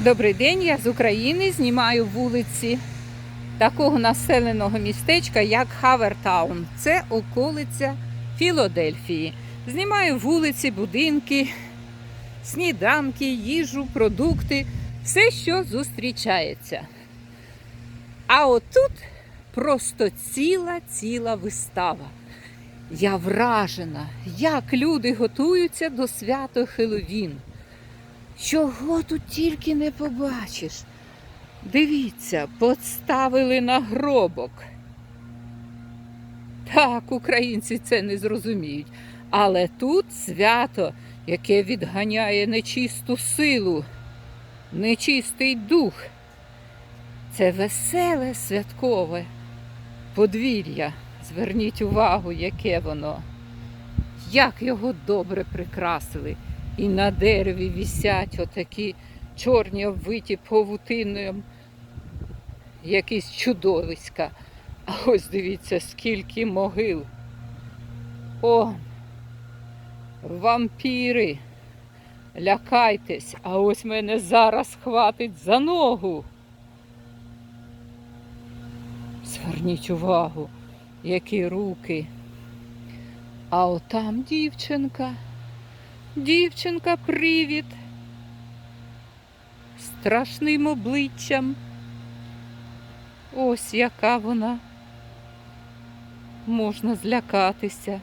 Добрий день, я з України знімаю вулиці такого населеного містечка, як Хавертаун. Це околиця Філадельфії. Знімаю вулиці, будинки, сніданки, їжу, продукти, все, що зустрічається. А отут просто ціла ціла вистава. Я вражена, як люди готуються до свято Хеллоуін. Чого тут тільки не побачиш? Дивіться, поставили на гробок. Так, українці це не зрозуміють. Але тут свято, яке відганяє нечисту силу, нечистий дух. Це веселе святкове подвір'я. Зверніть увагу, яке воно. Як його добре прикрасили. І на дереві вісять отакі чорні обвиті павутиною, якісь чудовиська. А ось дивіться, скільки могил. О, вампіри. Лякайтесь, а ось мене зараз хватить за ногу. Зверніть увагу, які руки. А отам дівчинка. Дівчинка, привід. Страшним обличчям. Ось яка вона. Можна злякатися.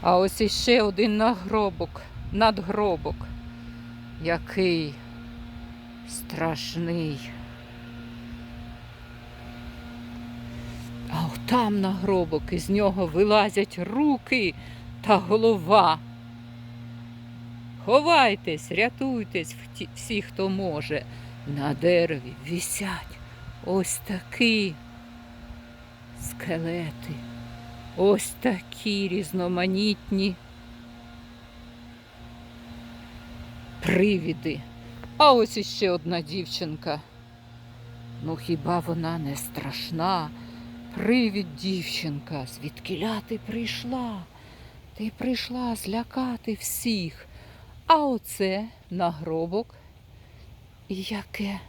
А ось іще один нагробок, надгробок. Який страшний. А отам нагробок, із нього вилазять руки та голова. Ховайтесь, рятуйтесь всі, хто може. На дереві вісять ось такі скелети, ось такі різноманітні привіди. А ось іще одна дівчинка. Ну хіба вона не страшна? Привід, дівчинка, звідкиля ти прийшла? Ти прийшла злякати всіх. А оце нагробок. І яке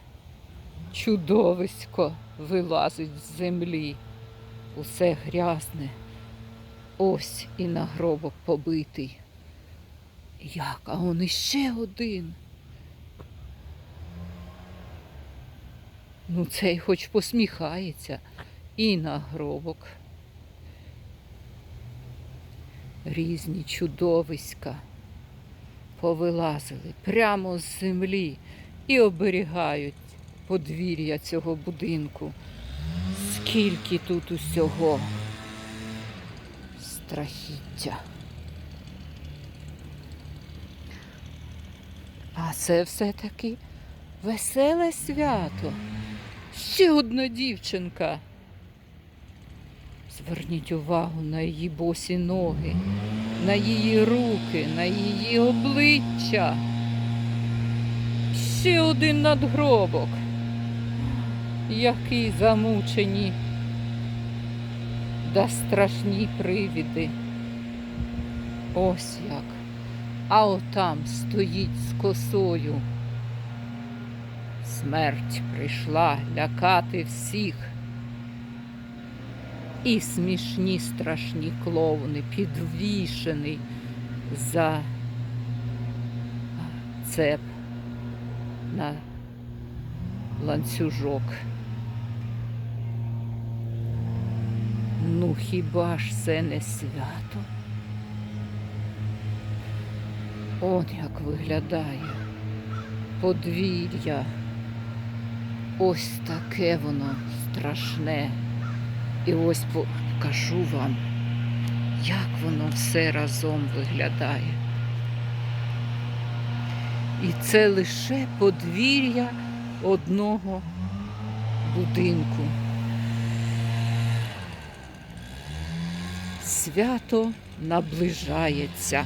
чудовисько вилазить з землі. Усе грязне. Ось і нагробок побитий. Як? А он іще один. Ну, цей хоч посміхається і нагробок. Різні чудовиська повилазили прямо з землі і оберігають подвір'я цього будинку. Скільки тут усього страхіття. А це все-таки веселе свято. Ще одна дівчинка. Зверніть увагу на її босі ноги, на її руки, на її обличчя. Ще один надгробок. Які замучені да страшні привіди. Ось як. А отам стоїть з косою. Смерть прийшла лякати всіх. І смішні страшні клоуни, підвішений за цеп на ланцюжок. Ну хіба ж це не свято? Он як виглядає подвір'я. Ось таке воно страшне. І ось покажу вам, як воно все разом виглядає. І це лише подвір'я одного будинку. Свято наближається.